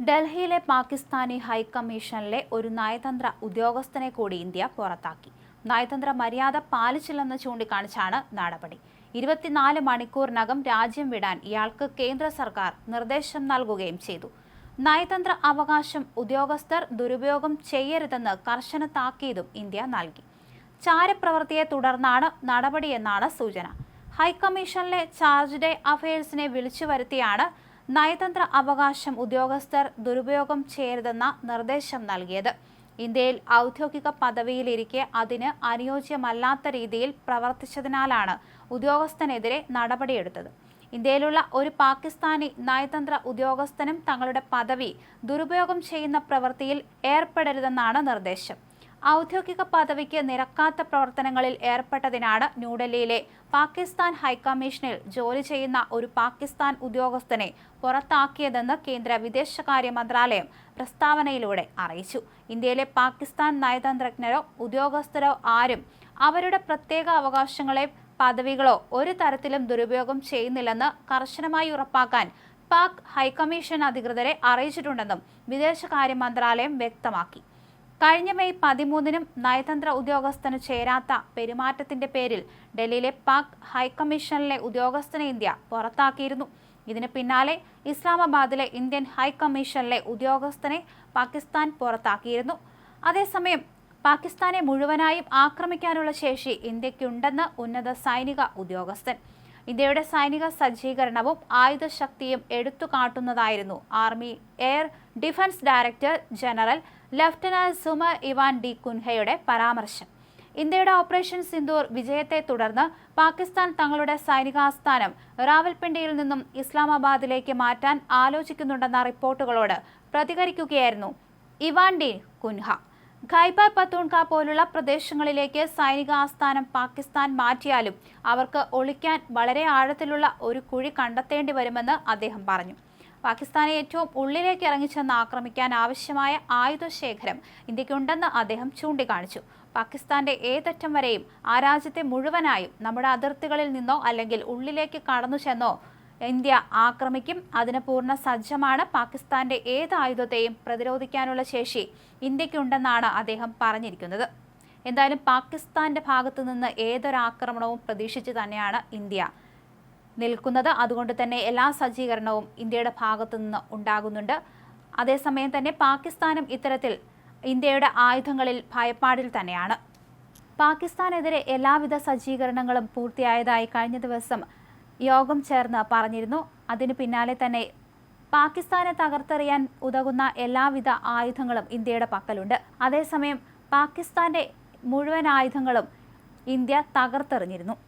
ഡൽഹിയിലെ പാകിസ്ഥാനി ഹൈക്കമ്മീഷനിലെ ഒരു നയതന്ത്ര ഉദ്യോഗസ്ഥനെ കൂടി ഇന്ത്യ പുറത്താക്കി. നയതന്ത്ര മര്യാദ പാലിച്ചില്ലെന്ന് ചൂണ്ടിക്കാണിച്ചാണ് നടപടി. ഇരുപത്തിനാല് മണിക്കൂറിനകം രാജ്യം വിടാൻ ഇയാൾക്ക് കേന്ദ്ര സർക്കാർ നിർദ്ദേശം നൽകുകയും ചെയ്തു. നയതന്ത്ര അവകാശം ഉദ്യോഗസ്ഥർ ദുരുപയോഗം ചെയ്യരുതെന്ന് കർശന താക്കീതും ഇന്ത്യ നൽകി. ചാരപ്രവൃത്തിയെ തുടർന്നാണ് നടപടിയെന്നാണ് സൂചന. ഹൈക്കമ്മീഷനിലെ ചാർജ് ഡേ അഫയേഴ്സിനെ വിളിച്ചു വരുത്തിയാണ് നയതന്ത്ര അവകാശം ഉദ്യോഗസ്ഥർ ദുരുപയോഗം ചെയ്യരുതെന്ന നിർദ്ദേശം നൽകിയത്. ഇന്ത്യയിൽ ഔദ്യോഗിക പദവിയിലിരിക്കെ അതിന് അനുയോജ്യമല്ലാത്ത രീതിയിൽ പ്രവർത്തിച്ചതിനാലാണ് ഉദ്യോഗസ്ഥനെതിരെ നടപടിയെടുത്തത്. ഇന്ത്യയിലുള്ള ഒരു പാകിസ്ഥാനി നയതന്ത്ര ഉദ്യോഗസ്ഥനും തങ്ങളുടെ പദവി ദുരുപയോഗം ചെയ്യുന്ന പ്രവൃത്തിയിൽ ഏർപ്പെടരുതെന്നാണ് നിർദ്ദേശം. ഔദ്യോഗിക പദവിക്ക് നിരക്കാത്ത പ്രവർത്തനങ്ങളിൽ ഏർപ്പെട്ടതിനാണ് ന്യൂഡൽഹിയിലെ പാകിസ്ഥാൻ ഹൈക്കമ്മീഷനിൽ ജോലി ചെയ്യുന്ന ഒരു പാകിസ്ഥാൻ ഉദ്യോഗസ്ഥനെ പുറത്താക്കിയതെന്ന് കേന്ദ്ര വിദേശകാര്യ മന്ത്രാലയം പ്രസ്താവനയിലൂടെ അറിയിച്ചു. ഇന്ത്യയിലെ പാകിസ്ഥാൻ നയതന്ത്രജ്ഞരോ ഉദ്യോഗസ്ഥരോ ആരും അവരുടെ പ്രത്യേക അവകാശങ്ങളെ പദവികളോ ഒരു തരത്തിലും ദുരുപയോഗം ചെയ്യുന്നില്ലെന്ന് കർശനമായി ഉറപ്പാക്കാൻ പാക് ഹൈക്കമ്മീഷൻ അധികൃതരെ അറിയിച്ചിട്ടുണ്ടെന്നും വിദേശകാര്യ മന്ത്രാലയം വ്യക്തമാക്കി. കഴിഞ്ഞ മെയ് പതിമൂന്നിനും നയതന്ത്ര ഉദ്യോഗസ്ഥന് ചേരാത്ത പെരുമാറ്റത്തിന്റെ പേരിൽ ഡൽഹിയിലെ പാക് ഹൈക്കമ്മീഷനിലെ ഉദ്യോഗസ്ഥനെ ഇന്ത്യ പുറത്താക്കിയിരുന്നു. ഇതിന് പിന്നാലെ ഇസ്ലാമാബാദിലെ ഇന്ത്യൻ ഹൈക്കമ്മീഷനിലെ ഉദ്യോഗസ്ഥനെ പാകിസ്ഥാൻ പുറത്താക്കിയിരുന്നു. അതേസമയം പാകിസ്ഥാനെ മുഴുവനായും ആക്രമിക്കാനുള്ള ശേഷി ഇന്ത്യക്കുണ്ടെന്ന് ഉന്നത സൈനിക ഉദ്യോഗസ്ഥൻ. ഇന്ത്യയുടെ സൈനിക സജ്ജീകരണവും ആയുധശക്തിയും എടുത്തുകാട്ടുന്നതായിരുന്നു. Army air defence director general lieutenant Sumer Ivan D കുൻഹയുടെ പരാമർശം. ഇന്ത്യയുടെ ഓപ്പറേഷൻ സിന്ദൂർ വിജയത്തെ തുടർന്ന് പാകിസ്ഥാൻ തങ്ങളുടെ സൈനികാസ്ഥാനം റാവൽപിണ്ടിയിൽ നിന്നും ഇസ്ലാമാബാദിലേക്ക് മാറ്റാൻ ആലോചിക്കുന്നുണ്ടെന്ന റിപ്പോർട്ടുകളോട് പ്രതികരിക്കുകയായിരുന്നു Ivan D Cunha. Khyber Pakhtunkhwa പോലുള്ള പ്രദേശങ്ങളിലേക്ക് സൈനിക ആസ്ഥാനം പാകിസ്ഥാൻ മാറ്റിയാലും അവർക്ക് ഒളിക്കാൻ വളരെ ആഴത്തിലുള്ള ഒരു കുഴി കണ്ടെത്തേണ്ടി വരുമെന്ന് അദ്ദേഹം പറഞ്ഞു. പാകിസ്ഥാനെ ഏറ്റവും ഉള്ളിലേക്ക് ഇറങ്ങിച്ചെന്ന് ആക്രമിക്കാൻ ആവശ്യമായ ആയുധശേഖരം ഇന്ത്യക്കുണ്ടെന്ന് അദ്ദേഹം ചൂണ്ടിക്കാണിച്ചു. പാകിസ്ഥാന്റെ ഏതറ്റം വരെയും ആ രാജ്യത്തെ മുഴുവനായും നമ്മുടെ അതിർത്തികളിൽ നിന്നോ അല്ലെങ്കിൽ ഉള്ളിലേക്ക് കടന്നു ചെന്നോ ഇന്ത്യ ആക്രമിക്കും അതിന് പൂർണ സജ്ജമാണ് പാകിസ്ഥാന്റെ ഏത് ആയുധത്തെയും പ്രതിരോധിക്കാനുള്ള ശേഷി ഇന്ത്യക്കുണ്ടെന്നാണ് അദ്ദേഹം പറഞ്ഞിരിക്കുന്നത്. എന്തായാലും പാകിസ്ഥാന്റെ ഭാഗത്തു നിന്ന് ഏതൊരാക്രമണവും പ്രതീക്ഷിച്ച് തന്നെയാണ് ഇന്ത്യ നിൽക്കുന്നത്. അതുകൊണ്ട് തന്നെ എല്ലാ സജ്ജീകരണവും ഇന്ത്യയുടെ ഭാഗത്തു നിന്ന് ഉണ്ടാകുന്നുണ്ട്. അതേസമയം തന്നെ പാകിസ്ഥാനും ഇത്തരത്തിൽ ഇന്ത്യയുടെ ആയുധങ്ങളിൽ ഭയപ്പാടിൽ തന്നെയാണ്. പാകിസ്ഥാനെതിരെ എല്ലാവിധ സജ്ജീകരണങ്ങളും പൂർത്തിയായതായി കഴിഞ്ഞ ദിവസം യോഗം ചേർന്ന് പറഞ്ഞിരുന്നു. അതിനു പിന്നാലെ തന്നെ പാകിസ്ഥാനെ തകർത്തെറിയാൻ ഉതകുന്ന എല്ലാവിധ ആയുധങ്ങളും ഇന്ത്യയുടെ പക്കലുണ്ട്. അതേസമയം പാകിസ്ഥാന്റെ മുഴുവൻ ആയുധങ്ങളും ഇന്ത്യ തകർത്തെറിഞ്ഞിരുന്നു.